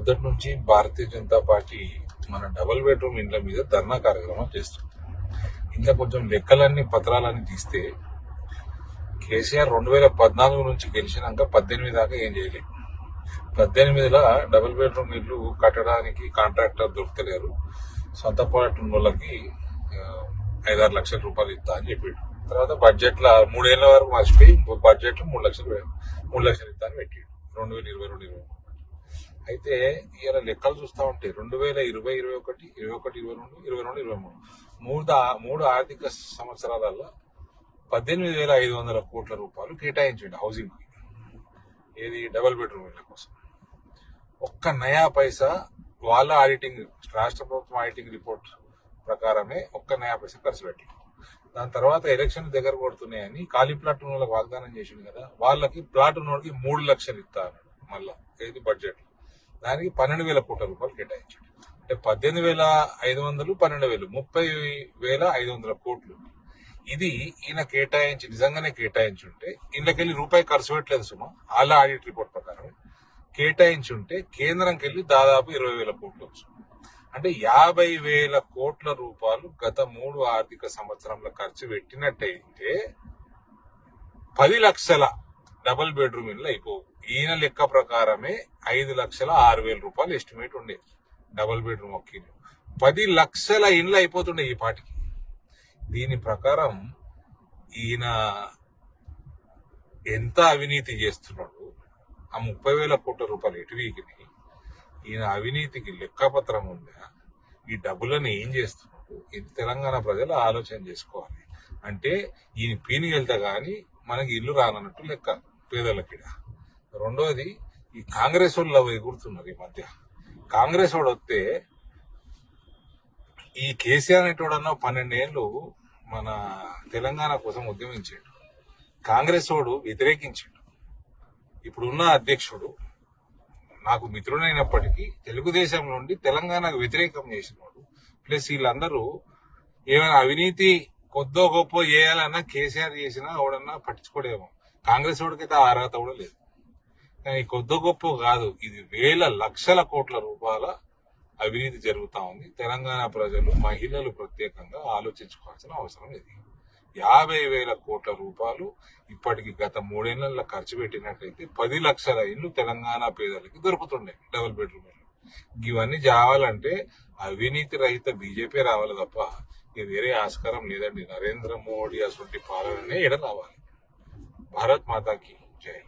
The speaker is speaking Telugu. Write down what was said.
పొద్దుటి నుంచి భారతీయ జనతా పార్టీ మన డబుల్ బెడ్రూమ్ ఇండ్ల మీద ధర్నా కార్యక్రమం చేస్తుంది. ఇంకా కొంచెం లెక్కలన్నీ పత్రాలన్నీ తీస్తే కేసీఆర్ రెండు వేల పద్నాలుగు నుంచి గెలిచినాక పద్దెనిమిది దాకా ఏం చేయలేదు. పద్దెనిమిదిలో డబుల్ బెడ్రూమ్ ఇల్లు కట్టడానికి కాంట్రాక్టర్ దొరకలేరు. సొంత పాటు వాళ్ళకి ఐదారు లక్షల రూపాయలు ఇస్తా అని చెప్పాడు. తర్వాత బడ్జెట్లో మూడేళ్ళ వరకు మర్చిపోయి బడ్జెట్లో మూడు లక్షలు మూడు లక్షలు ఇస్తా అని పెట్టాడు. రెండు వేల ఇరవై రెండు ఇరవై అయితే ఇలా లెక్కలు చూస్తా ఉంటే రెండు వేల ఇరవై ఇరవై ఒకటి ఇరవై ఒకటి ఇరవై రెండు ఇరవై రెండు ఇరవై మూడు. మూడు మూడు ఆర్థిక సంవత్సరాలలో పద్దెనిమిది వేల ఐదు వందల కోట్ల రూపాయలు కేటాయించండి హౌసింగ్కి. ఏది డబుల్ బెడ్రూమ్ ఇళ్ళ కోసం. ఒక్క నయా పైసా వాళ్ళ ఆడిటింగ్ రాష్ట్ర ప్రభుత్వం ఆడిటింగ్ రిపోర్ట్ ప్రకారమే ఒక్క నయా పైసా ఖర్చు పెట్టి దాని తర్వాత ఎలక్షన్ దగ్గర కొడుతున్నాయని ఖాళీ ప్లాట్ ఉన్న వాళ్ళకి వాగ్దానం చేసింది కదా వాళ్ళకి ప్లాట్ ఉన్నోడికి మూడు లక్షలు ఇస్తా అన్నాడు మళ్ళా. ఏది బడ్జెట్? దానికి పన్నెండు వేల కోట్ల రూపాయలు కేటాయించాడు. అంటే పద్దెనిమిది వేల ఐదు వందలు పన్నెండు వేలు. ముప్పై వేల ఐదు వందల కోట్లు. ఇది ఈయన కేటాయించి నిజంగానే కేటాయించి ఉంటే రూపాయి ఖర్చు పెట్టలేదు సుమా. అలా ఆడిట్ రిపోర్ట్ ప్రకారం కేటాయించి ఉంటే కేంద్రంకి వెళ్ళి దాదాపు ఇరవై వేల కోట్లు వచ్చు అంటే యాభై వేల కోట్ల రూపాయలు గత మూడు ఆర్థిక సంవత్సరంలో ఖర్చు పెట్టినట్టయితే పది లక్షల డబుల్ బెడ్రూమ్ ఇల్లు అయిపోవు. ఈయన లెక్క ప్రకారమే ఐదు లక్షల ఆరు వేల రూపాయలు ఎస్టిమేట్ ఉండే. డబుల్ బెడ్రూమ్ ఒక ఇల్లు. పది లక్షల ఇండ్లు అయిపోతుండే ఈ పాటికి. దీని ప్రకారం ఈయన ఎంత అవినీతి చేస్తున్నాడు ఆ ముప్పై వేల కోట్ల రూపాయలు ఎటువీకిని ఈయన అవినీతికి లెక్కపత్రం ఉందా ఈ డబ్బులను ఏం చేస్తున్నాడు ఇది తెలంగాణ ప్రజలు ఆలోచన చేసుకోవాలి. అంటే ఈయన పీని వెళ్తా కానీ మనకి ఇల్లు రానన్నట్టు లెక్క. పేదలకిడ. రెండోది ఈ కాంగ్రెస్ వాళ్ళు ఎగురుతున్నారు ఈ మధ్య. కాంగ్రెస్ వాడు వస్తే ఈ కేసీఆర్ అనేటోడన్నా పన్నెండేళ్ళు మన తెలంగాణ కోసం ఉద్యమించాడు. కాంగ్రెస్ వాడు వ్యతిరేకించాడు. ఇప్పుడున్న అధ్యక్షుడు నాకు మిత్రుడైనప్పటికీ తెలుగుదేశం నుండి తెలంగాణకు వ్యతిరేకం చేసినవాడు ప్లస్ వీళ్ళందరూ ఏమైనా అవినీతి కొద్దో గొప్ప చేయాలన్నా కేసీఆర్ చేసినా ఎవడన్నా పట్టించుకోడేమో కాంగ్రెస్ వాడికైతే ఆ అర్హత కూడా లేదు. కానీ కొద్ది గొప్ప కాదు ఇది వేల లక్షల కోట్ల రూపాయల అవినీతి జరుగుతూ ఉంది. తెలంగాణ ప్రజలు మహిళలు ప్రత్యేకంగా ఆలోచించుకోవాల్సిన అవసరం ఇది. యాభై వేల కోట్ల రూపాయలు ఇప్పటికి గత మూడేళ్ళలో ఖర్చు పెట్టినట్లయితే పది లక్షల ఇల్లు తెలంగాణ పేదలకి దొరుకుతుండే డబుల్ బెడ్రూమ్ ఇవన్నీ చావాలంటే అవినీతి రహిత బీజేపీ రావాలి తప్ప ఇది వేరే ఆస్కారం లేదండి. నరేంద్ర మోడీ అసలు పాలననే ఎడ రావాలి भारत माता की जय।